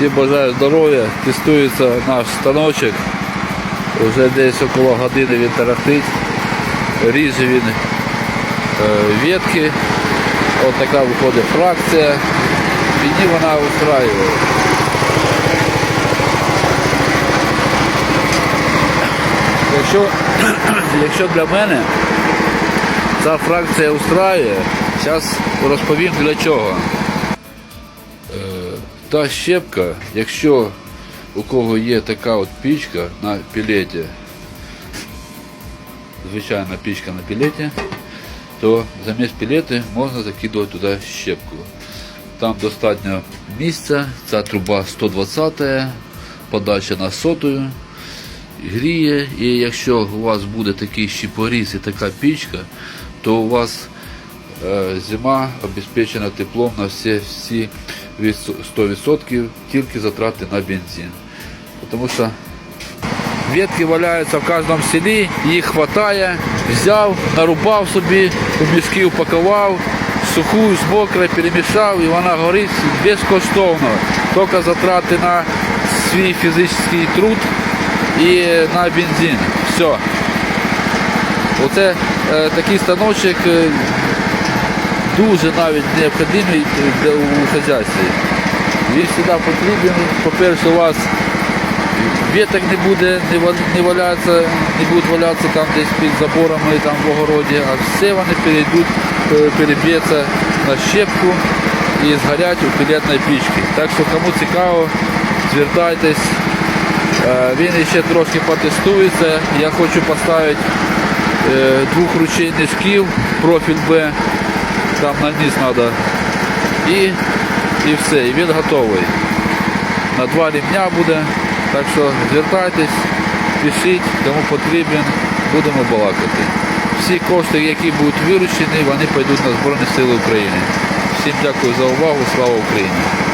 Всім бажаю здоров'я. Тестується наш станочок. Вже десь около години він тарахтить. Ріже він е, ветки. Ось така виходить фракція. Мені вона устраює. Якщо, якщо для мене ця фракція устраює, зараз розповім для чого. Та щепка, якщо у кого є така от пічка на пілеті, звичайна пічка на пілеті, то замість пілети можна закидувати туди щепку. Там достатньо місця, ця труба 120, подача на сотою, гріє. І якщо у вас буде такий щепоріз і така пічка, то у вас е, зима обезпечена теплом на всі, всі від 100%, тільки затрати на бензин. Тому що Ветки валяються в кожному селі, їх вистачає, взяв, нарубав собі, у мішки упакував, суху з мокрою перемішав і вона горить безкоштовно. Тільки затрати на свій фізичний труд і на бензин. Все. Оце е, такий станочок е, дуже навіть необхідний для у хазяйстві. Він завжди потрібен, по-перше, у вас веток не буде, не, ва- валяться, не будуть валятися там десь під заборами там в огороді, а все вони перейдуть, е, переб'ється на щепку і згорять у пілетної пічки. Так що кому цікаво, звертайтесь. Е, Він ще трошки потестується. Я хочу поставити е, двох ручейних шків, профіль Б, там на низ треба. І, і все, і він готовий на два рівня буде. Так що звертайтесь, пишіть, кому потрібен, будемо балакати. Всі кошти, які будуть виручені, вони пойдуть на Збройні Сили України. Всім дякую за увагу, слава Україні!